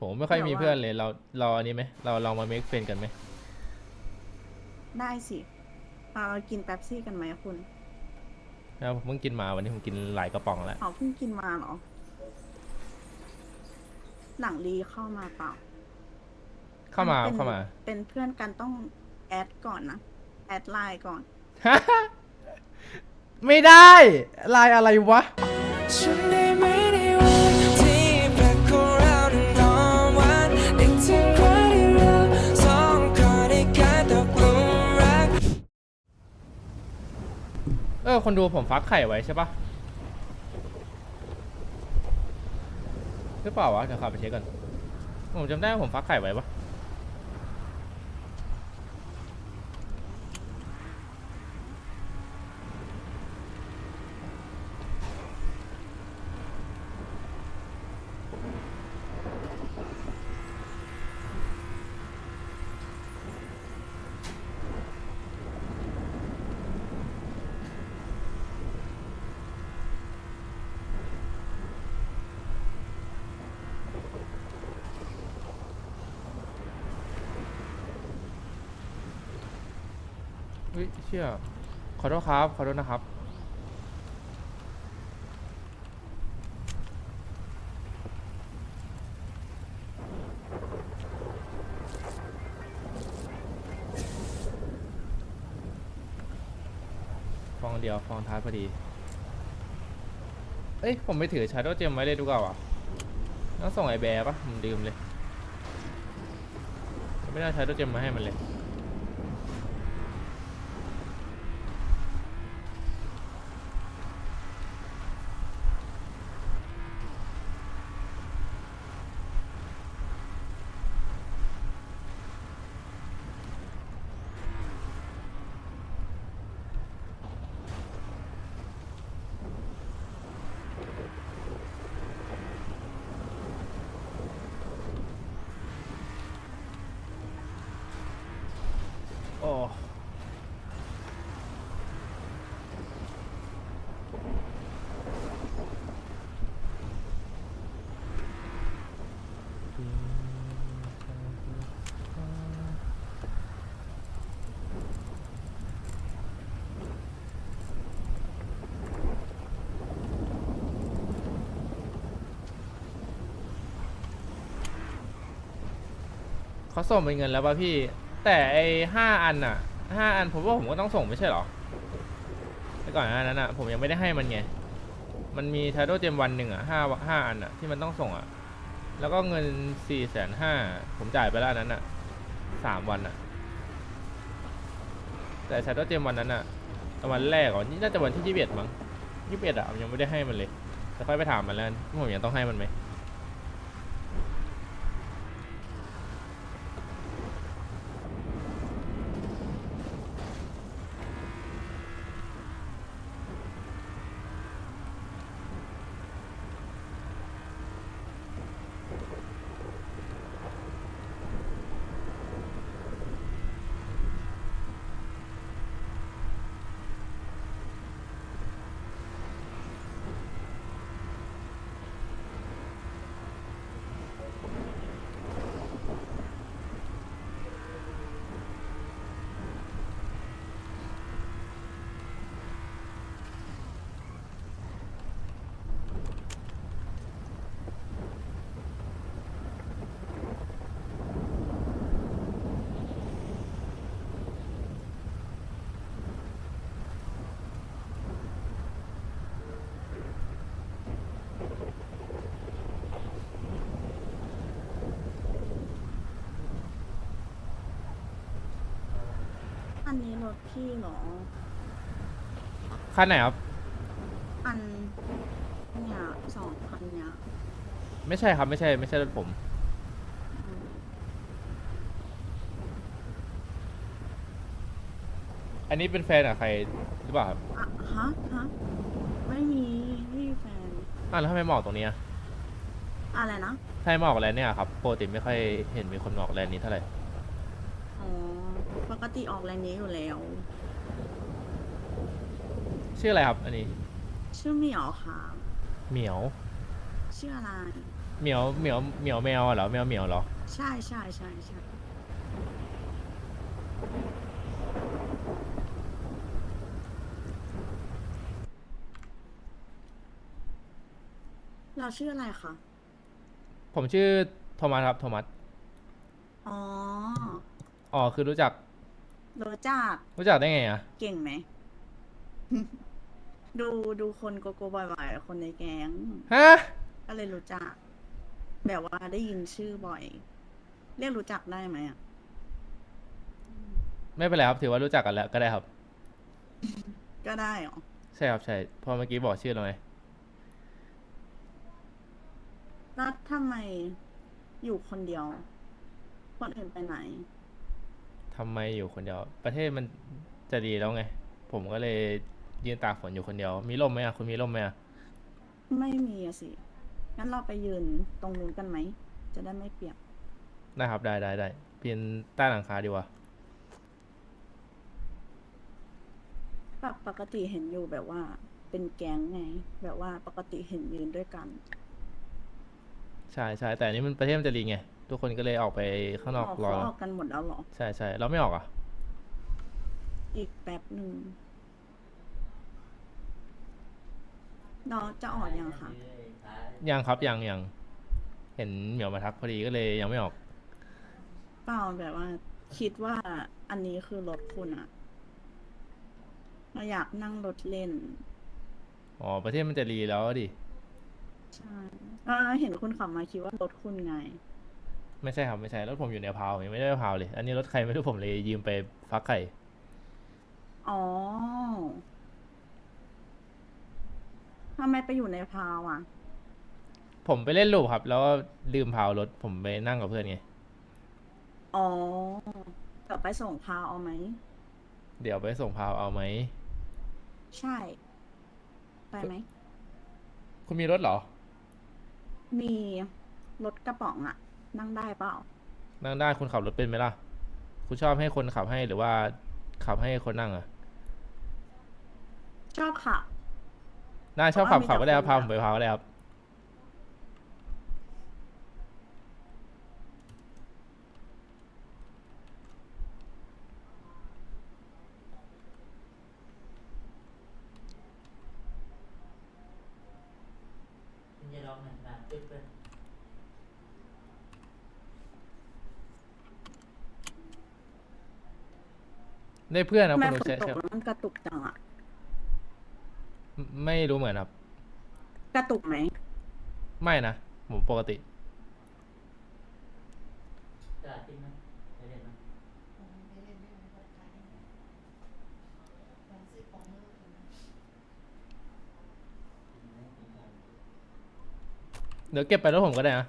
ผมไม่ค่อยมีแต่ว่าเพื่อนเลย เราเราอันนี้ไหมเราลองมาเมคเฟนกันไหมได้สิเอาเรากินแป๊บซี่กันไหมคุณแล้วผมเพิ่งกินมาวันนี้ผมกินหลายกระป๋องแล้วอ๋อเพิ่งกินมาเหรอ หลังรีเข้ามาเปล่า เข้ามาป็นเข้ามา เป็นเพื่อนกันต้องแอดก่อนนะ แอดไลน์ก่อน ไม่ได้ลายอะไรวะ ออคนดูผมฟักไข่ไว้ใช่ปะหรือเปล่าวะเดี๋ยวขับไปเช็คก่อนผมจำได้ว่าผมฟักไข่ไว้ปะ เฮ้ยเชี่ยขอโทษครับ ขอโทษนะครับ ฟองเดียว ฟองท้ายพอดี เอ้ย ผมไปถือชาร์โดเจมไว้เลยดูกว่าอะต้องส่งไอแบร์ปะผมลืมเลย ไม่ได้ชาร์โดเจมมาให้มันเลย โอ้ เขาส่งเป็นเงินแล้วป่ะพี่ แต่ไอ้ห้าอันอะห้าอันผมว่าผมก็ต้องส่งไม่ใช่หรอแต่ก่อนหน้านั้นอะผมยังไม่ได้ให้มันไง มันมีทาโดเจมวันหนึ่งอะห้าห้าอันอะที่มันต้องส่งอะ แล้วก็เงินสี่แสนห้าผมจ่ายไปแล้วอันนั้นอะสามวันอะ แต่ชาโดเจมวันนั้นอะวันแรกอะนี่น่าจะวันที่ยี่สิบเอ็ดมั้งยี่สิบเอ็ดอะผมยังไม่ได้ให้มันเลยแต่ค่อยไปถามมันแล้วกันผมยังต้องให้มันไหม อันนี้รถพี่เหรอ คันไหนครับ อันเนี่ยสองพันเนี่ยไม่ใช่ครับ ไม่ใช่ ไม่ใช่รถผม อืมอันนี้เป็นแฟนกับใครหรือเปล่าครับอะฮะฮะไม่มีไม่มีแฟน อ่าวแล้วทำไมหมอกตรงนี้อะอะไรนะ ถ้าให้หมอกแลนด์เนี่ยครับปกติไม่ค่อยเห็นมีคนหมอกแลนด์นี้เท่าไหร่อ๋อป กติออกแรงนี้อยู่แล้ว ชื่ออะไรครับ อันนี้ชื่อเหมียวค่ะเหมียวชื่ออะไร เหมียวเหมียวเหมียวแมวเหรอแมวเหมียวเหรอใช่ใช่ใช่ใช่เราชื่ออะไรคะผมชื่อโทมัสครับโทมัสอ๋อ อ๋อคือรู้จักโรจักรู้จักได้ไงอะ เก่งไหม ดูดูคนโกโก้บ่อยๆ คนในแก๊ง ฮะ ก็เลยรู้จัก แบบว่าได้ยินชื่อบ่อย เรียกรู้จักได้ไหมอะ ไม่เป็นไรครับ ถือว่ารู้จักกันแล้วก็ได้ครับ ก็ได้เหรอ ใช่ครับใช่เพอเมื่อกี้บอกชื่อเราไงแล้วทำไมอยู่คนเดียว คนอื่นไปไหน ทำไมอยู่คนเดียว ประเทศมันจะดีแล้วไง ผมก็เลยยืนตากฝนอยู่คนเดียว มีร่มไหมอะคุณมีร่มไหมอะไม่มีอะสิ งั้นเราไปยืนตรงนู้นกันไหม จะได้ไม่เปียก ได้ครับได้ได้ได้เปลี่ยนใต้หลังคาดีกว่าแบบปกติเห็นอยู่แบบว่า เป็นแก๊งไง แบบว่าปกติเห็นยืนด้วยกัน ใช่ใช่แต่อันนี้มันประเทศมันจะดีไง ทุกคนก็เลยออกไปข้างนอกออกรอเขาออกกันหมดแล้วเหรอ ใช่ใช่เราไม่ออกอะ อีกแป๊บหนึ่งน้องจะออกยังคะยังครับยังยังเห็นเหมียวมาทักพอดีก็เลยยังไม่ออก เปล่าแบบว่า คิดว่าอันนี้คือรถคุณอะเราอยากนั่งรถเล่น อ๋อ ประเทศมันจะดีแล้วดิ ใช่เออเห็นคุณขับมาคิดว่ารถคุณไง ไม่ใช่ครับไม่ใช่รถผมอยู่ในพาวยังไม่ได้พาวเลย อันนี้รถใครไม่รู้ผมเลยยืมไปฟักไข่อ๋อทำไมไปอยู่ในพาวอะ ผมไปเล่นลูกครับ แล้วก็ลืมพาวรถผมไปนั่งกับเพื่อนไงอ๋อกลับไปส่งพาวเอาไหมเดี๋ยวไปส่งพาวเอาไหมใช่ ไปไหมคุณมีรถเหรอ มีรถกระป๋องอะ นั่งได้เปล่า นั่งได้คุณขับรถเป็นไหมล่ะ คุณชอบให้คนขับให้หรือว่า ขับให้คนนั่งอะชอบขับ น่าชอบขับเพขับราะว่าก็ได้ครับมีพาแต่ผคนมไปพาวก็ได้ครับ ได้เพื่อนนะทำไมคุณฝนใช่ตใช่กแล้วมันกระตุกจังอะไม่รู้เหมือนครับ กระตุกไหมไม่นะผมปกติ Trả tin không? Để điện không? เดี๋ยวเก็บไปแล้วผมก็ได้นะ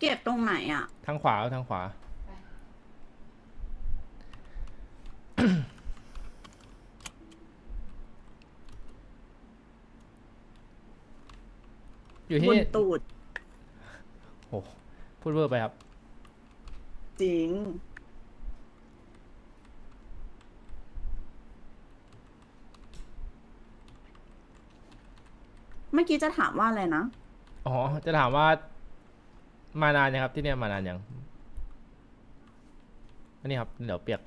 เก็บตรงไหนอะทางขวาทางขวา อยู่บที่นตูดโอ้พูดเวอร์ไปครับ จริง เมื่อกี้จะถามว่าอะไรนะ อ๋อ จะถามว่ามานานยังครับที่เนี่ยมานานยัง อันนี้ครับเดี๋ยวเปียก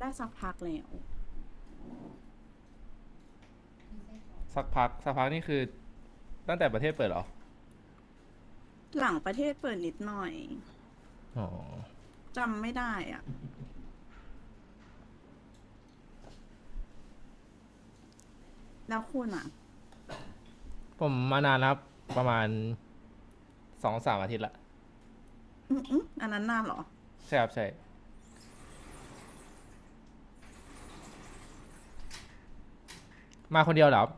ได้สักพักแล้ว สักพักสักพักนี่คือ ตั้งแต่ประเทศเปิดเหรอ หลังประเทศเปิดนิดหน่อยอ๋อจำไม่ได้อะ แล้วคุณอะ ผมมานานแล้วครับ ประมาณสองสามอาทิตย์ละ อืมอมอันนั้นนานเหรอ ใช่ครับใช่ มาคนเดียวเหรอครับ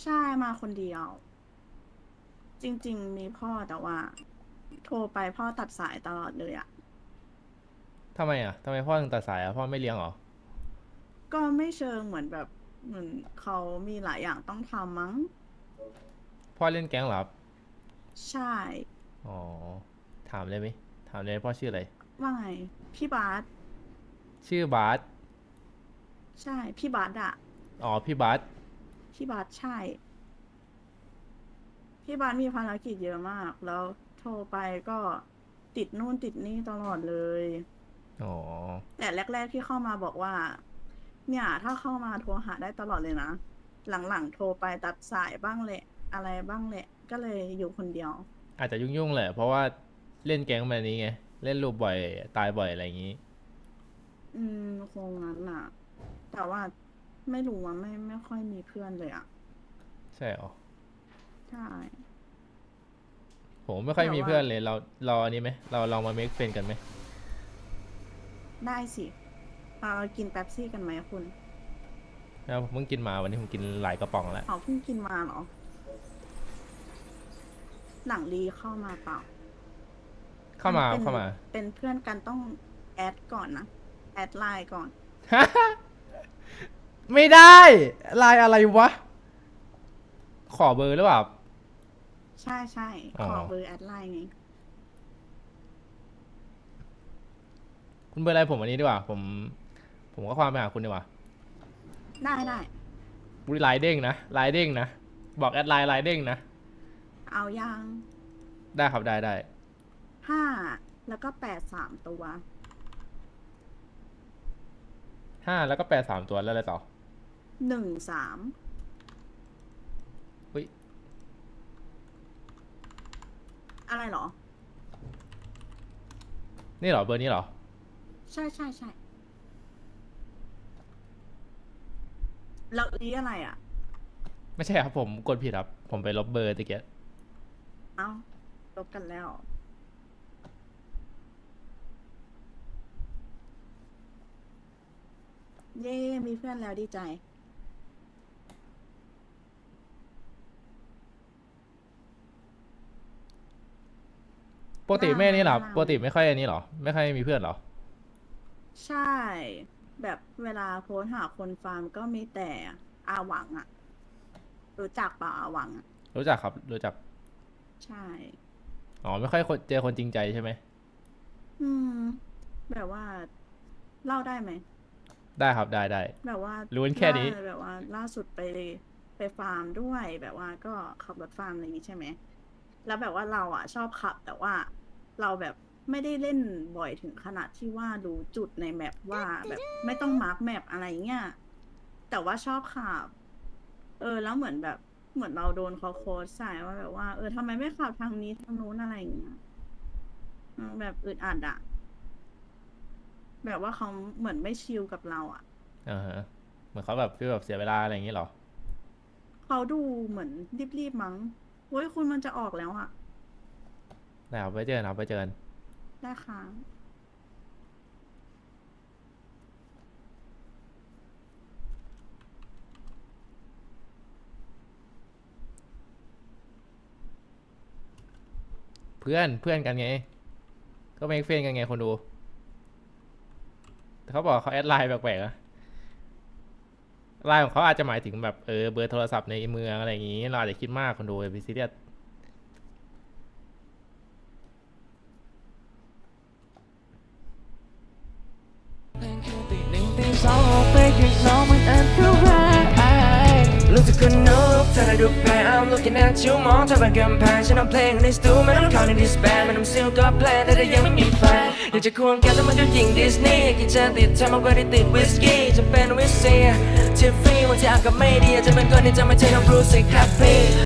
ใช่มาคนเดียว จริง ๆ มีพ่อแต่ว่า โทรไปพ่อตัดสายตลอดเลยอะทำไมอะทำไมพ่อถึงตัดสายอะ พ่อไม่เลี้ยงเหรอ ก็ไม่เชิงเหมือนแบบเหมือนเขามีหลายอย่างต้องทำมั้ง พ่อเล่นแก๊งเหรอครับใช่ อ๋อ ถามเลยไหมถามเลยพ่อชื่ออะไร ว่าไง พี่บาสชื่อบาสใช่ พี่บาสอะ อ๋อพี่บาสพี่บาสใช่ พี่บาสมีภารกิจเยอะมาก แล้วโทรไปก็ติดนู่นติดนี่ตลอดเลย อ๋อแต่แรก ๆ ที่เข้ามาบอกว่า เนี่ย ถ้าเข้ามาโทรหาได้ตลอดเลยนะ หลังๆ โทรไปตัดสายบ้างแหละ อะไรบ้างแหละ ก็เลยอยู่คนเดียว อาจจะยุ่งๆแหละ เพราะว่าเล่นแก๊งแบบนี้ไง เล่นรูปบ่อยตายบ่อยอะไรอย่างนี้ อืมคงงั้นน่ะ แต่ว่า ไม่รู้ว่าไม่ไม่ค่อยมีเพื่อนเลยอะ ใช่หรอใช่ ผมไม่ค่อยมีแต่ว่าเพื่อนเลย เราเราอันนี้ไหมเราลองมาเมคเฟนกันไหมได้สิเรากินแป๊บซี่กันไหมคุณแล้วผมเพิ่งกินมาวันนี้ผมกินหลายกระป๋องแล้วอ๋อเพิ่งกินมาเหรอ หลังรีเข้ามาเปล่า เข้ามาป็นเข้ามา เป็นเพื่อนกันต้องแอดก่อนนะ แอดไลน์ก่อน ไม่ได้ลายอะไรวะ ขอเบอร์หรือเปล่า ใช่ใช่อ๋อ ขอเบอร์แอดไลน์ไงคุณเบอร์อะไรผมอันนี้ดีกว่า ผม ผมก็ความไปหาคุณดีกว่าได้ได้บุรีไลน์เด้งนะไลน์เด้งนะ บอกแอดไลน์ไลน์เด้งนะ เอายังได้ครับได้ได้ห้าแล้วก็แปดสามตัวห้าแล้วก็แปดสามตัวแล้วอะไรต่อ หนึ่งสามเฮ้ยอะไรเหรอ นี่เหรอเบอร์นี้เหรอ ใช่ใช่ใช่แล้วอีอะไรอะ ไม่ใช่ครับผมกดผิดครับ ผมไปลบเบอร์ตะเกียบเอ้าลบกันแล้วเย้มีเพื่อนแล้วดีใจ ปกติไม่นี่เหรออ่าปกติไม่ค่อยอันนี้เหรอ ไม่ค่อยมีเพื่อนเหรอ ใช่ แบบเวลาโพสต์หาคนฟาร์มก็มีแต่อาหวังอะรู้จักเปล่าอาหวังอะรู้จักครับรู้จักใช่ อ๋อไม่ค่อยคนเจอคนจริงใจใช่ไหมอืม แบบว่าเล่าได้ไหมได้ครับได้ได้ แบบว่ารู้กันแค่นี้ ล่าแบบว่าล่าสุดไปไปฟาร์มด้วย แบบว่าก็ขับรถฟาร์มอะไรอย่างนี้ใช่ไหม แล้วแบบว่าเราอะชอบขับ แต่ว่า เราแบบไม่ได้เล่นบ่อยถึงขนาดที่ว่ารู้จุดในแมปว่าแบบไม่ต้องมาร์กแมปอะไรเงี้ยแต่ว่าชอบขับ เออ แล้วเหมือนแบบเหมือนเราโดนเขาโค้ดใส่ว่าแบบว่าเออทำไมไม่ขับทางนี้ทางนู้นอะไรอย่างเงี้ยเออแบบอึดอัดอะแบบว่าเขาเหมือนไม่ชิลกับเราอะอ่าฮะเหมือนเขาแบบฟีลแบบเสียเวลาอะไรอย่างนี้เหรอเขาดูเหมือนรีบๆมั้งเฮ้ยคุณมันจะออกแล้วอะ ได้ครับไปเจอกันครับไปเจอกันได้ค่ะเพื่อนเพื่อนกันไง ก็เมคเฟนกันไงคนดู แต่เขาบอกเขาแอดไลน์แปลกๆนะไลน์ของเขาอาจจะหมายถึงแบบเออเบอร์โทรศัพท์ในเมืองอะไรอย่างงี้ เราอาจจะคิดมากคนดูไปซีเรียส ออกไปข้างนอกมันอันตรายรู้สึกคนนกเธอได้ดูแพ้ I'm looking at you มองเธอเป็นกำแพงฉันเอาเพลงในสตูไม่ต้องเข้าในดิสแบนมันต้องซิลก็แพลนแต่ถ้ายังไม่มีแฟนอยากจะควงแกแต่มันก็ยิงดิสนีย์กินจะติดเธอมากกว่าที่ติดวิสกี้จะเป็นวิสเซียทิฟฟี่วันที่อากาศไม่ดีอาจจะเป็นคนที่จะไม่ใช่น้องบรูซแฮปปี้